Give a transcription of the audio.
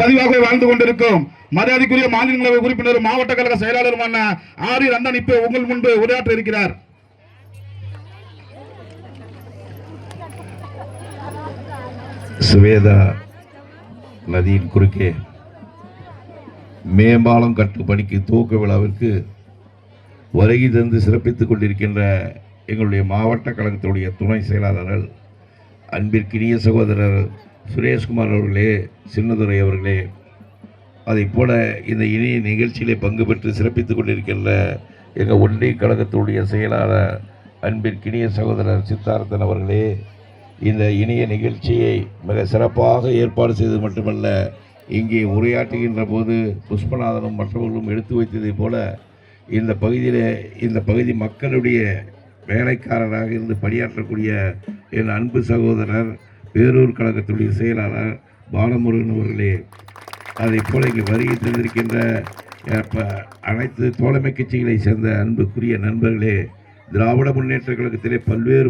பதிவாக வாழ்ந்து கொண்டிருக்கும். மரியாதைக்குரிய மாநிலங்களவை உறுப்பினரும் மாவட்ட கழக செயலாளருமான ஆரி ரந்தன் இப்போ உங்கள் முன்பு உரையாற்ற இருக்கிறார். சுவேதா நதியின் குறுக்கே மேம்பாலம் கட்டு பணிக்கு துவக்க விழாவிற்கு வருகை தந்து சிறப்பித்துக் கொண்டிருக்கின்ற எங்களுடைய மாவட்ட கழகத்துடைய துணை செயலாளர்கள் அன்பிற்கினிய சகோதரர் சுரேஷ்குமார் அவர்களே சின்னதுரை அவர்களே அதைப் போல இந்த இனிய நிகழ்ச்சியிலே பங்கு பெற்று சிறப்பித்துக் கொண்டிருக்கின்ற எங்கள் ஒன்றிய கழகத்துடைய செயலாளர் அன்பிற்கினிய சகோதரர் சித்தார்த்தன் அவர்களே இந்த இனிய நிகழ்ச்சியை மிக சிறப்பாக ஏற்பாடு செய்தது மட்டுமல்ல இங்கே உரையாற்றுகின்ற போது புஷ்பநாதனும் மற்றவர்களும் எடுத்து வைத்ததைப் போல இந்த பகுதியில் இந்த பகுதி மக்களுடைய வேலைக்காரராக இருந்து பணியாற்றக்கூடிய என் அன்பு சகோதரர் பேரூர் கழகத்துடைய செயலாளர் பாலமுருகன் அவர்களே அதைப் போல இங்கே வருகை தந்திருக்கின்ற அனைத்து தோழமை கட்சிகளை சேர்ந்த அன்புக்குரிய நண்பர்களே திராவிட முன்னேற்ற கழகத்திலே பல்வேறு